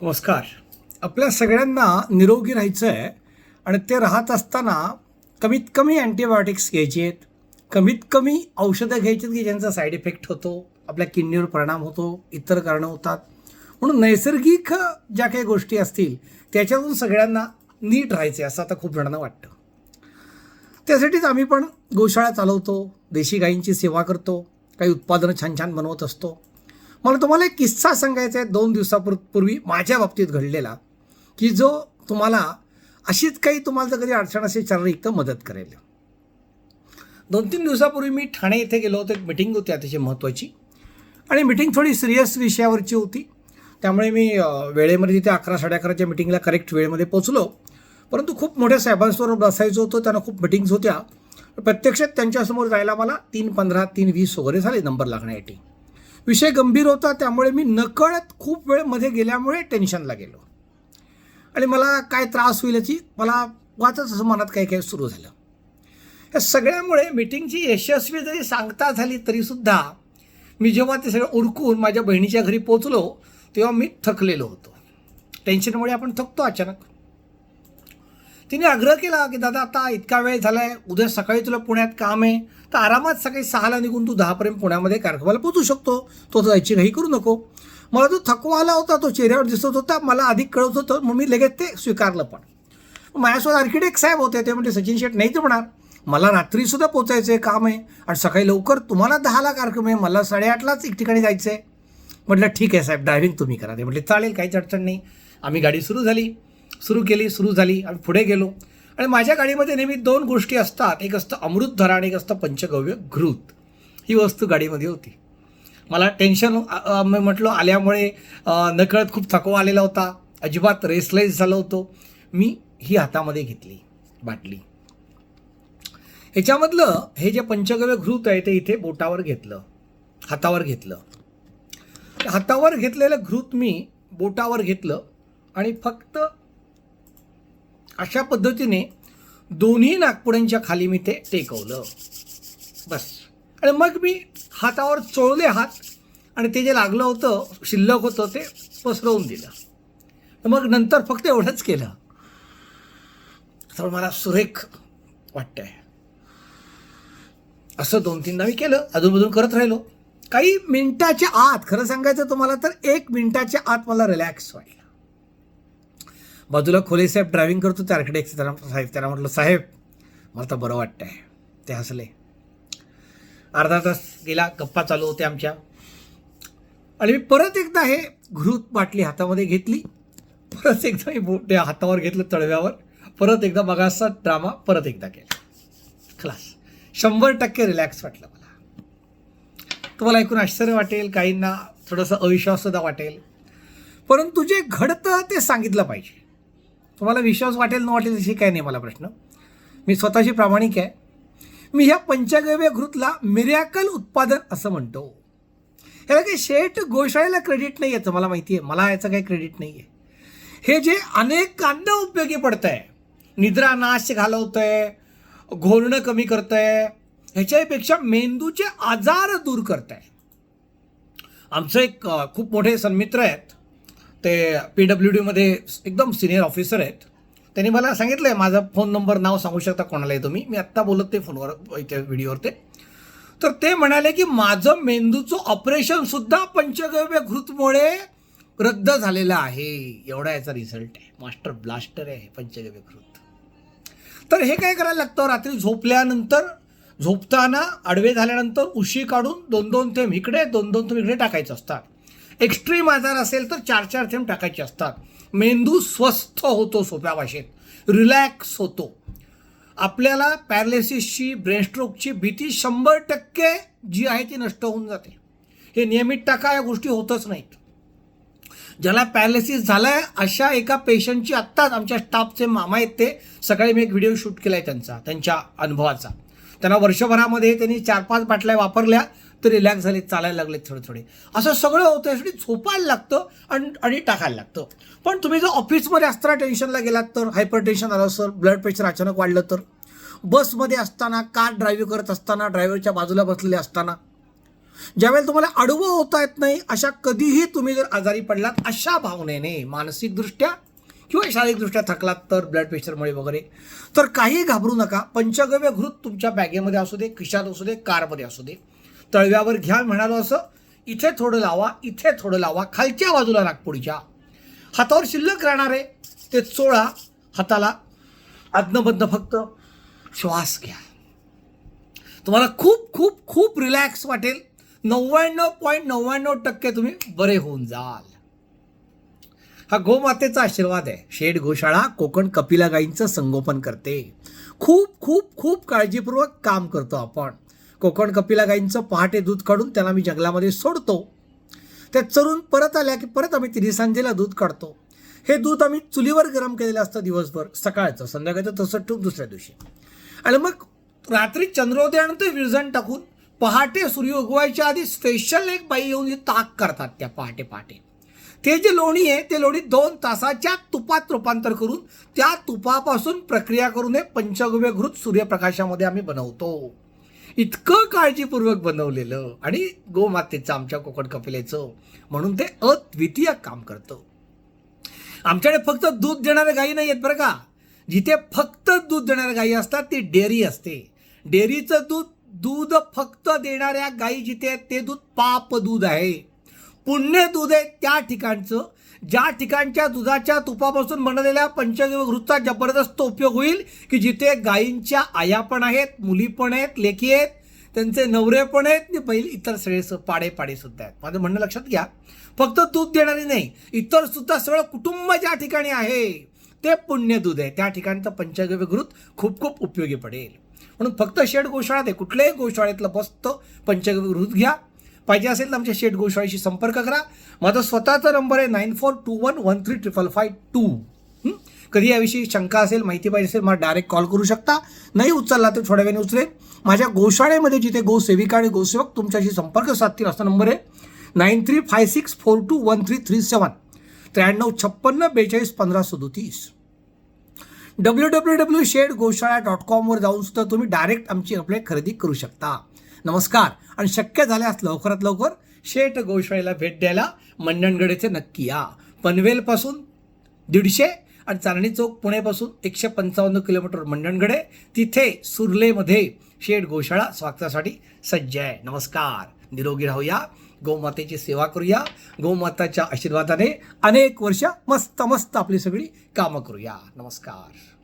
नमस्कार. आपल्या सगळ्यांना निरोगी राहायचं आहे आणि ते राहत असताना कमीत कमी अँटीबायोटिक्स घ्यायचे आहेत कमीत कमी औषधं घ्यायची की ज्यांचा साईड इफेक्ट होतो आपल्या किडनीवर परिणाम होतो इतर कारणं होतात. म्हणून नैसर्गिक ज्या काही गोष्टी असतील त्याच्यातून सगळ्यांना नीट राहायचे असं आता खूप जणांना वाटतं. त्यासाठीच आम्ही पण गोशाळा चालवतो देशी गायींची सेवा करतो काही उत्पादनं छान छान बनवत असतो. मला तुम्हाला एक किस्सा सांगायचा आहे. दोन दिवसापूर्वी माझ्या बाबतीत घडलेला की जो तुम्हाला अशीच काही तुम्हाला जर कधी अडचण असेल शारीरिक तर मदत करेल. दोन तीन दिवसापूर्वी मी ठाणे येथे गेलो होतो. एक मिटिंग होती अतिशय महत्त्वाची आणि मिटिंग थोडी सिरियस विषयावरची होती. त्यामुळे मी वेळेमध्ये तिथे अकरा साडे अकराच्या मिटिंगला करेक्ट वेळेमध्ये पोचलो परंतु खूप मोठ्या साहेबांसमोर बसायचं होतं. त्यांना खूप मिटिंग्स होत्या. प्रत्यक्षात त्यांच्यासमोर जायला मला तीन पंधरा तीन वीस वगैरे झाले नंबर लागण्यासाठी. विषय गंभीर होता त्यामुळे मी नकळत खूप वेळमध्ये गेल्यामुळे टेन्शनला गेलो. आणि मला काय त्रास होईल याची मला वाचत असं मनात काही काही सुरू झालं. या सगळ्यामुळे मिटिंगची यशस्वी जरी सांगता झाली तरीसुद्धा मी जेव्हा ते सगळं उरकून माझ्या बहिणीच्या घरी पोचलो तेव्हा मी थकलेलो होतो. टेन्शनमुळे आपण थकतो अचानक. तिने आग्रह केला की दादा आता इतका वेळ झालाय उद्या सकाळी तुला पुण्यात काम आहे तर आरामात सकाळी सहाला निघून तू दहापर्यंत पुण्यामध्ये कार्यक्रमाला पोचू शकतो. तो तर जायची घाई करू नको. मला जो थकवा आला होता तो चेहऱ्यावर दिसत होता मला अधिक कळत होतं मग मी लगेच ते स्वीकारलं पण. माझ्यासोबत आर्किटेक्ट साहेब होते ते म्हणजे सचिन शेठ नाही तर म्हणणार मला रात्रीसुद्धा पोचायचं आहे काम आहे आणि सकाळी लवकर तुम्हाला दहाला कार्यक्रम आहे मला साडेआठलाच एक ठिकाणी जायचं आहे म्हटलं ठीक आहे साहेब ड्रायव्हिंग तुम्ही करा. ते म्हटले चालेल काहीच अडचण नाही आम्ही गाडी सुरू झाली. सुरू केली सुरू झाली आम्ही पुढे गेलो. आणि माझ्या गाडीमध्ये नेहमी दोन गोष्टी असतात. एक असतं अमृतधरा आणि एक असतं पंचगव्य घृत. ही वस्तू गाडीमध्ये होती. मला टेन्शन मी म्हटलं आल्यामुळे नकळत खूप थकवा आलेला होता. अजिबात रेसलेस झालो होतो. मी ही हातामध्ये घेतली बाटली. ह्याच्यामधलं हे जे पंचगव्य घृत आहे ते इथे बोटावर घेतलं. हातावर घेतलं. हातावर घेतलेलं घृत मी बोटावर घेतलं आणि फक्त अशा पद्धतीने दोन्ही नागपुड्यांच्या खाली मी ते टेकवलं. बस. आणि मग मी हातावर चोळले हात आणि ते जे लागलं होतं शिल्लक होतं ते पसरवून दिलं. मग नंतर फक्त एवढंच केलं. तर मला सुरेख वाटतंय. असं दोन तीनदा मी केलं. अधूनमधून करत राहिलो. काही मिनटाच्या आत खरं सांगायचं तुम्हाला तर एक मिनटाच्या आत मला रिलॅक्स व्हायला बाजूला खोले साहेब ड्रायव्हिंग करतो त्या आर्किटेक्ट साहेब त्यांना म्हटलं साहेब मला तर बरं वाटतंय. ते हसले. अर्धा तास गेला गप्पा चालू होते आमच्या. आणि मी परत एकदा हे घृत बाटली हातामध्ये घेतली. परत एकदा मी बोट त्या हातावर घेतलं तळव्यावर. परत एकदा मगाचा ड्रामा परत एकदा केला. खलास. शंभर टक्के रिलॅक्स वाटलं मला. तुम्हाला ऐकून आश्चर्य वाटेल काहींना थोडंसं अविश्वाससुद्धा वाटेल. परंतु जे घडतं ते सांगितलं पाहिजे. तुम्हाला विश्वास वाटेल न वाटेल अशी काही नाही मला प्रश्न. मी स्वतःशी प्रामाणिक आहे. मी ह्या पंचगव्य घृतला मिरॅकल उत्पादन असं म्हणतो. ह्याला काही शेठ गोशाळेला क्रेडिट नाही याचं मला माहिती आहे मला याचं काही क्रेडिट नाही आहे हे जे अनेकांना उपयोगी पडतं आहे निद्रा नाश घालवतंय घोरणं कमी करतंय ह्याच्यापेक्षा मेंदूचे आजार दूर करत आहे आमचं एक खूप मोठे सन्मित्र आहेत. ते पी डब्ल्यू डीमध्ये एकदम सिनियर ऑफिसर आहेत. त्यांनी मला सांगितलं आहे माझा फोन नंबर नाव सांगू शकता कोणालाही तुम्ही. मी आत्ता बोलत ते फोनवर इथे व्हिडिओवर ते तर ते म्हणाले की माझं मेंदूचं ऑपरेशनसुद्धा पंचगव्य घृतमुळे रद्द झालेलं आहे. एवढा याचा रिझल्ट आहे. मास्टर ब्लास्टर आहे पंचगव्य घृत. तर हे काय करायला लागतं? रात्री झोपल्यानंतर झोपताना आडवे झाल्यानंतर उशी काढून दोन दोन थेंब इकडे दोन दोन थेंब इकडे टाकायचे असतात. एक्स्ट्रीम आजार असेल तर चार चार थेंब टाकायचे असतात. मेंदू स्वस्थ होतो सोप्या भाषेत. रिलॅक्स होतो. आपल्याला पॅरालिसिसची ब्रेनस्ट्रोकची भीती शंभर टक्के जी आहे ती नष्ट होऊन जाते. हे नियमित टाका या गोष्टी होतच नाहीत. ज्याला पॅरालिसिस झालाय अशा एका पेशंटची आत्ताच आमच्या स्टाफचे मामा आहेत ते. सकाळी मी एक व्हिडिओ शूट केला आहे त्यांचा त्यांच्या अनुभवाचा. त्यांना वर्षभरामध्ये त्यांनी चार पाच बाटल्या वापरल्या. तर रिलॅक्स झाले चालायला लागले थोडे थोडे असं सगळं होतं यासाठी झोपायला लागतं आणि आणि टाकायला लागतं. पण तुम्ही जर ऑफिसमध्ये असताना टेन्शनला गेलात तर हायपर टेन्शन आलं सर ब्लड प्रेशर अचानक वाढलं तर बसमध्ये असताना कार ड्राईव्ह करत असताना ड्रायव्हरच्या बाजूला बसलेले असताना ज्यावेळेला तुम्हाला आडवं होता येत नाही अशा कधीही तुम्ही जर आजारी पडलात अशा भावनेने मानसिकदृष्ट्या किंवा शारीरिकदृष्ट्या थकलात तर ब्लड प्रेशरमुळे वगैरे तर काही घाबरू नका. पंचगव्य घृत तुमच्या बॅगेमध्ये असू दे खिशात असू दे कारमध्ये असू दे. तळव्यावर घ्या म्हणालो असं. इथे थोडं लावा इथे थोडं लावा खालच्या बाजूला नागपुडीच्या हातावर शिल्लक राहणारे ते चोळा हाताला अज्ञबद्ध फक्त श्वास घ्या. तुम्हाला खूप खूप खूप रिलॅक्स वाटेल. नव्याण्णव पॉईंट नव्याण्णव टक्के तुम्ही बरे होऊन जाल. हा गोमातेचा आशीर्वाद आहे. शेड गोशाळा कोकण कपिला गाईंचं संगोपन करते. खूप खूप खूप काळजीपूर्वक काम करतो आपण. कोकण कपिला गाईंचं पहाटे दूध काढून त्यांना मी जंगलामध्ये सोडतो. त्या चरून परत आल्या की परत आम्ही तिन्ही सांजेला दूध काढतो. हे दूध आम्ही चुलीवर गरम केलेलं असतं दिवसभर सकाळचं संध्याकाळचं तसं ठेवून दुसऱ्या दिवशी. आणि मग रात्री चंद्रोदयानंतर विरजण टाकून पहाटे सूर्य उगवायच्या आधी स्पेशल एक बाई येऊन हे ताक करतात त्या पहाटे पहाटे. ते जे लोणी आहे ते लोणी दोन तासाच्या तुपात रूपांतर करून त्या तुपापासून प्रक्रिया करून हे पंचगव्यघृत सूर्यप्रकाशामध्ये आम्ही बनवतो. इतकं काळजीपूर्वक बनवलेलं आणि गोमातेचं आमच्या कोकण कपिलेचं म्हणून ते अद्वितीय काम करतं. आमच्याकडे फक्त दूध देणाऱ्या गायी नाही आहेत बरं का. जिथे फक्त दूध देणाऱ्या गायी असतात ती डेअरी असते. डेअरीचं दूध दूध फक्त देणाऱ्या गायी जिथे आहेत ते दूध पाप दूध आहे. पुण्य दूध आहे त्या ठिकाणचं ज्या ठिकाणच्या दुधाच्या तुपापासून बनवलेल्या पंचगव्य जबरदस्त उपयोग होईल की जिथे गायींच्या आया पण आहेत मुली पण आहेत लेकी आहेत त्यांचे नवरे पण आहेत आणि बैल इतर सगळे पाडे पाडे सुद्धा आहेत. माझं म्हणणं लक्षात घ्या. फक्त दूध देणारी नाही इतर सुद्धा सगळं कुटुंब ज्या ठिकाणी आहे ते पुण्य दूध आहे. त्या ठिकाणचं पंचगव्यकृत खूप खूप उपयोगी पडेल. म्हणून फक्त शेड गोशाळा ते कुठल्याही गोशाळेतलं बसतं पंचगव्यकृत घ्या. पाहिजे असेल तर आमच्या शेठ गोशाळेशी संपर्क करा. माझा स्वतःचा नंबर आहे nine four two one one three triple five two. कधी याविषयी शंका असेल माहिती पाहिजे असेल मला डायरेक्ट कॉल करू शकता. नाही उचलला तर थोड्या वेळाने उचलेल माझ्या गोशाळेमध्ये जिथे गोसेविका आणि गोसेवक तुमच्याशी संपर्क साधतील असा नंबर आहे. Nine three five six four two one three three seven. त्र्याण्णव छप्पन्न बेचाळीस पंधरा सदोतीस. डब्ल्यू डब्ल्यू डब्ल्यू शेड गोशाळा डॉट कॉमवर जाऊन सुद्धा तुम्ही डायरेक्ट आमची आपले खरेदी करू शकता. नमस्कार. आणि शक्य झाल्यास लवकरात लवकर शेट गोशाळेला भेट द्यायला मंडणगडेचे नक्की या. पनवेलपासून दीडशे आणि चांदणी चौक पुणेपासून एकशे पंचावन्न किलोमीटर मंडणगडे. तिथे सुर्लेमध्ये शेठ गोशाळा स्वागतासाठी सज्ज आहे. नमस्कार. निरोगी राहूया. गोमातेची सेवा करूया. गोमाताच्या आशीर्वादाने अनेक वर्ष मस्त मस्त आपली सगळी कामं करूया. नमस्कार.